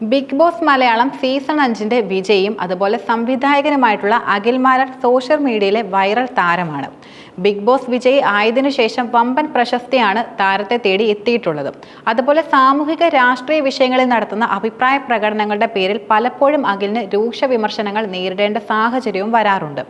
Big boss Malayalam season അഞ്ചിന്റെ വിജയിയും അതുപോലെ സംവിധായകനുമായിട്ടുള്ള Akhil Marar social media viral താരമാണ്. ബിഗ് ബോസ് വിജയി ആയതിനു ശേഷം വമ്പൻ പ്രശസ്തിയാണ് താരത്തെ തേടി എത്തിയിട്ടുള്ളത്. അതുപോലെ സാമൂഹിക രാഷ്ട്രീയ വിഷയങ്ങളിൽ നടത്തുന്ന അഭിപ്രായ പ്രകടനങ്ങളുടെ പേരിൽ പലപ്പോഴും അഖിലിന് രൂക്ഷ വിമർശനങ്ങൾ നേരിടേണ്ട സാഹചര്യവും വരാറുണ്ട്.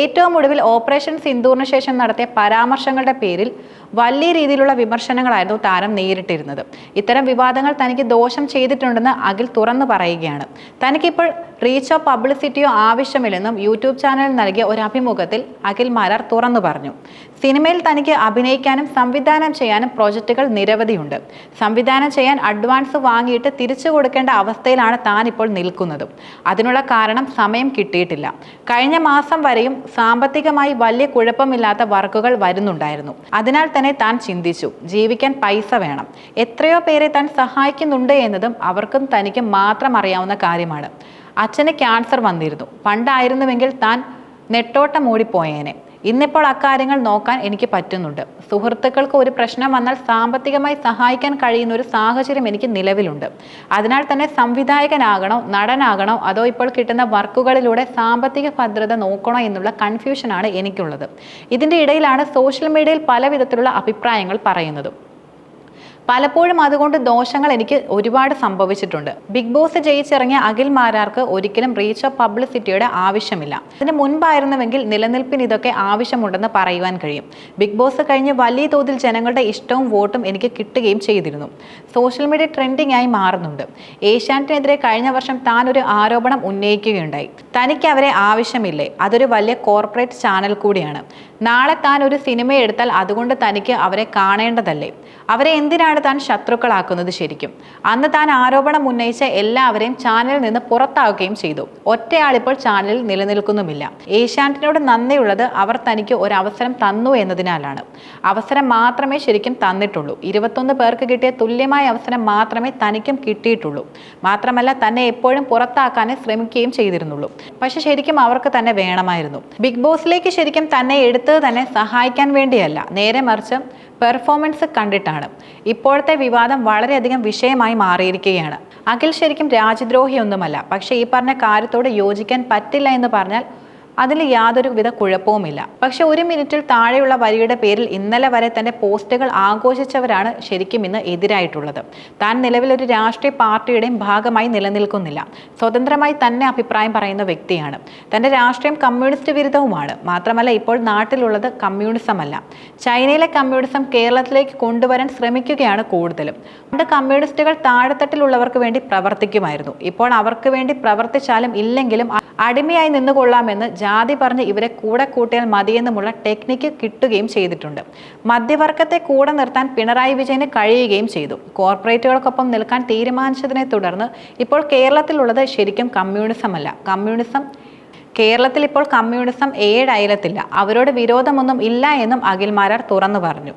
ഏറ്റവും ഒടുവിൽ ഓപ്പറേഷൻ സിന്ദൂറിന് ശേഷം നടത്തിയ പരാമർശങ്ങളുടെ പേരിൽ വലിയ രീതിയിലുള്ള വിമർശനങ്ങളായിരുന്നു താരം നേരിട്ടിരുന്നത്. ഇത്തരം വിവാദങ്ങൾ തനിക്ക് ദോഷം ചെയ്തിട്ടുണ്ടെന്ന് അഖിൽ തുറന്നു പറയുകയാണ്. തനിക്കിപ്പോൾ റീച്ചോ പബ്ലിസിറ്റിയോ ആവശ്യമില്ലെന്നും യൂട്യൂബ് ചാനലിൽ നൽകിയ ഒരു അഭിമുഖത്തിൽ അഖിൽ മാരാർ തുറന്നു പറഞ്ഞു. സിനിമയിൽ തനിക്ക് അഭിനയിക്കാനും സംവിധാനം ചെയ്യാനും പ്രോജക്റ്റുകൾ നിരവധിയുണ്ട്. സംവിധാനം ചെയ്യാൻ അഡ്വാൻസ് വാങ്ങിയിട്ട് തിരിച്ചു കൊടുക്കേണ്ട അവസ്ഥയിലാണ് താൻ ഇപ്പോൾ നിൽക്കുന്നത്. അതിനുള്ള കാരണം സമയം കിട്ടിയിട്ടില്ല. കഴിഞ്ഞ മാസം വരെയും സാമ്പത്തികമായി വലിയ കുഴപ്പമില്ലാത്ത വർക്കുകൾ വരുന്നുണ്ടായിരുന്നു. അതിനാൽ തന്നെ താൻ ചിന്തിച്ചു. ജീവിക്കാൻ പൈസ വേണം. എത്രയോ പേരെ താൻ സഹായിക്കുന്നുണ്ട് എന്നതും അവർക്കും തനിക്ക് മാത്രം അറിയാവുന്ന കാര്യമാണ്. അച്ഛന് ക്യാൻസർ വന്നിരുന്നു. പണ്ടായിരുന്നുവെങ്കിൽ താൻ നെട്ടോട്ടം മൂടിപ്പോയേനെ ഇന്നിപ്പോൾ അക്കാര്യങ്ങൾ നോക്കാൻ എനിക്ക് പറ്റുന്നുണ്ട്. സുഹൃത്തുക്കൾക്ക് ഒരു പ്രശ്നം വന്നാൽ സാമ്പത്തികമായി സഹായിക്കാൻ കഴിയുന്ന ഒരു സാഹചര്യം എനിക്ക് നിലവിലുണ്ട്. അതിനാൽ തന്നെ സംവിധായകനാകണോ നടനാകണോ അതോ ഇപ്പോൾ കിട്ടുന്ന വർക്കുകളിലൂടെ സാമ്പത്തിക ഭദ്രത നോക്കണോ എന്നുള്ള കൺഫ്യൂഷനാണ് എനിക്കുള്ളത്. ഇതിന്റെ ഇടയിലാണ് സോഷ്യൽ മീഡിയയിൽ പല അഭിപ്രായങ്ങൾ പറയുന്നതും. പലപ്പോഴും അതുകൊണ്ട് ദോഷങ്ങൾ എനിക്ക് ഒരുപാട് സംഭവിച്ചിട്ടുണ്ട്. ബിഗ് ബോസ് ജയിച്ചിറങ്ങിയ അഖിൽ മാരാർക്ക് ഒരിക്കലും റീച്ച് ഓഫ് പബ്ലിസിറ്റിയുടെ ആവശ്യമില്ല. ഇതിന് മുൻപായിരുന്നുവെങ്കിൽ നിലനിൽപ്പിന് ഇതൊക്കെ ആവശ്യമുണ്ടെന്ന് പറയുവാൻ കഴിയും. ബിഗ് ബോസ് കഴിഞ്ഞ് വലിയ തോതിൽ ജനങ്ങളുടെ ഇഷ്ടവും വോട്ടും എനിക്ക് കിട്ടുകയും ചെയ്തിരുന്നു. സോഷ്യൽ മീഡിയ ട്രെൻഡിംഗ് ആയി മാറുന്നുണ്ട്. ഏഷ്യാനെതിരെ കഴിഞ്ഞ വർഷം താൻ ഒരു ആരോപണം ഉന്നയിക്കുകയുണ്ടായി. തനിക്ക് അവരെ ആവശ്യമില്ലേ? അതൊരു വലിയ കോർപ്പറേറ്റ് ചാനൽ കൂടിയാണ്. നാളെ താൻ ഒരു സിനിമ എടുത്താൽ അതുകൊണ്ട് തനിക്ക് അവരെ കാണേണ്ടതല്ലേ? അവരെ എന്തിനാണ് താൻ ശത്രുക്കളാക്കുന്നത് ശരിക്കും. അന്ന് താൻ ആരോപണം ഉന്നയിച്ച എല്ലാവരെയും ചാനലിൽ നിന്ന് പുറത്താവുകയും ചെയ്തു. ഒറ്റയാളിപ്പോൾ ചാനലിൽ നിലനിൽക്കുന്നുമില്ല. ഏഷ്യാനെറ്റിനോട് നന്ദിയുള്ളത് അവർ തനിക്ക് ഒരു അവസരം തന്നു എന്നതിനാലാണ്. അവസരം മാത്രമേ ശരിക്കും തന്നിട്ടുള്ളൂ. ഇരുപത്തൊന്ന് പേർക്ക് കിട്ടിയ തുല്യമായ അവസരം മാത്രമേ തനിക്കും കിട്ടിയിട്ടുള്ളൂ. മാത്രമല്ല തന്നെ എപ്പോഴും പുറത്താക്കാനേ ശ്രമിക്കുകയും ചെയ്തിരുന്നുള്ളൂ. പക്ഷെ ശരിക്കും അവർക്ക് തന്നെ വേണമായിരുന്നു. ബിഗ് ബോസിലേക്ക് ശരിക്കും തന്നെ എടുത്തത് തന്നെ സഹായിക്കാൻ വേണ്ടിയല്ല. നേരെ മറിച്ച് പെർഫോമൻസ് കണ്ടിട്ടാണ്. ഇപ്പോഴത്തെ വിവാദം വളരെയധികം വിഷയമായി മാറിയിരിക്കുകയാണ്. അഖിൽ ശരിക്കും രാജ്യദ്രോഹിയൊന്നുമല്ല പക്ഷേ ഈ പറഞ്ഞ കാര്യത്തോട് യോജിക്കാൻ പറ്റില്ല എന്ന് പറഞ്ഞാൽ അതിൽ യാതൊരു വിധ കുഴപ്പവുമില്ല. പക്ഷെ ഒരു മിനിറ്റിൽ താഴെയുള്ള വരിയുടെ പേരിൽ ഇന്നലെ വരെ തന്റെ പോസ്റ്റുകൾ ആഘോഷിച്ചവരാണ് ശരിക്കും ഇന്ന് എതിരായിട്ടുള്ളത്. താൻ നിലവിൽ ഒരു രാഷ്ട്രീയ പാർട്ടിയുടെയും ഭാഗമായി നിലനിൽക്കുന്നില്ല. സ്വതന്ത്രമായി തന്നെ അഭിപ്രായം പറയുന്ന വ്യക്തിയാണ്. തന്റെ രാഷ്ട്രീയം കമ്മ്യൂണിസ്റ്റ് വിരുദ്ധവുമാണ്. മാത്രമല്ല ഇപ്പോൾ നാട്ടിലുള്ളത് കമ്മ്യൂണിസം അല്ല ചൈനയിലെ കമ്മ്യൂണിസം കേരളത്തിലേക്ക് കൊണ്ടുവരാൻ ശ്രമിക്കുകയാണ് കൂടുതലും. പണ്ട് കമ്മ്യൂണിസ്റ്റുകൾ താഴെത്തട്ടിലുള്ളവർക്ക് വേണ്ടി പ്രവർത്തിക്കുമായിരുന്നു. ഇപ്പോൾ അവർക്ക് വേണ്ടി പ്രവർത്തിച്ചാലും ഇല്ലെങ്കിലും അടിമയായി നിന്നുകൊള്ളാമെന്ന് ജാതി പറഞ്ഞ് ഇവരെ കൂടെ കൂട്ടിയാൽ മതിയെന്നുമുള്ള ടെക്നിക്ക് കിട്ടുകയും ചെയ്തിട്ടുണ്ട്. മധ്യവർഗത്തെ കൂടെ നിർത്താൻ പിണറായി വിജയന് കഴിയുകയും ചെയ്തു. കോർപ്പറേറ്റുകൾക്കൊപ്പം നിൽക്കാൻ തീരുമാനിച്ചതിനെ തുടർന്ന് ഇപ്പോൾ കേരളത്തിലുള്ളത് ശരിക്കും കമ്മ്യൂണിസം അല്ല. കമ്മ്യൂണിസം കേരളത്തിൽ ഇപ്പോൾ കമ്മ്യൂണിസം ഏഴ് അയലത്തില്ല. അവരോട് വിരോധമൊന്നും ഇല്ല എന്നും അഖിൽമാരാർ തുറന്നു പറഞ്ഞു.